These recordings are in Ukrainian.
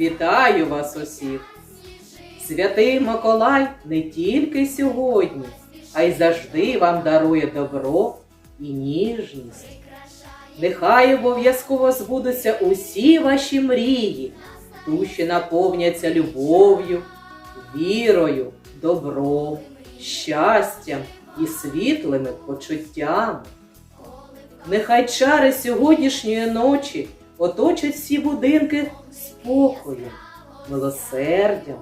Вітаю вас усіх! Святий Миколай не тільки сьогодні, а й завжди вам дарує добро і ніжність. Нехай обов'язково збудуться усі ваші мрії, душі наповняться любов'ю, вірою, добром, щастям і світлими почуттями. Нехай чари сьогоднішньої ночі оточать всі будинки спокоєм, милосердям,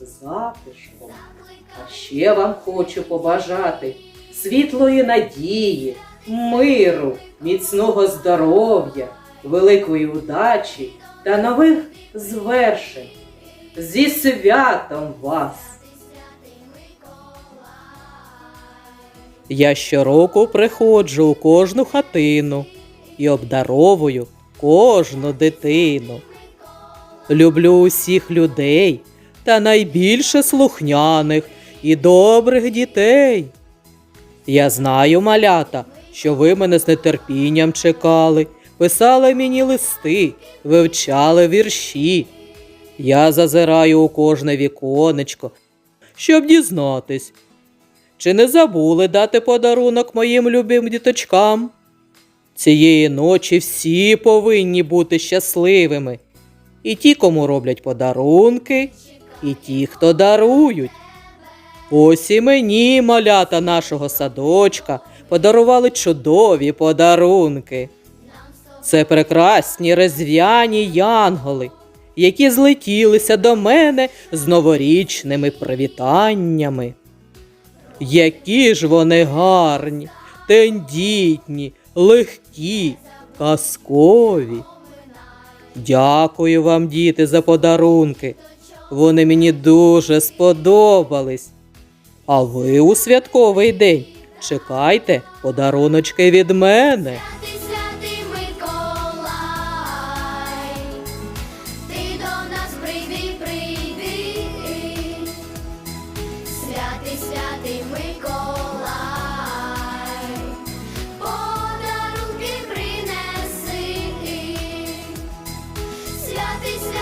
затишком. А ще вам хочу побажати світлої надії, миру, міцного здоров'я, великої удачі та нових звершень. Зі святом вас! Я щороку приходжу у кожну хатину і обдаровую кожну дитину. Люблю усіх людей та найбільше слухняних і добрих дітей. Я знаю, малята, що ви мене з нетерпінням чекали, писали мені листи, вивчали вірші. Я зазираю у кожне віконечко, щоб дізнатись, чи не забули дати подарунок моїм любим діточкам? Цієї ночі всі повинні бути щасливими. І ті, кому роблять подарунки, і ті, хто дарують. Ось і мені, малята нашого садочка, подарували чудові подарунки. Це прекрасні резв'яні янголи, які злетілися до мене з новорічними привітаннями. Які ж вони гарні, тендітні, легкі, казкові. Дякую вам, діти, за подарунки. Вони мені дуже сподобались. А ви у святковий день чекайте подаруночки від мене. this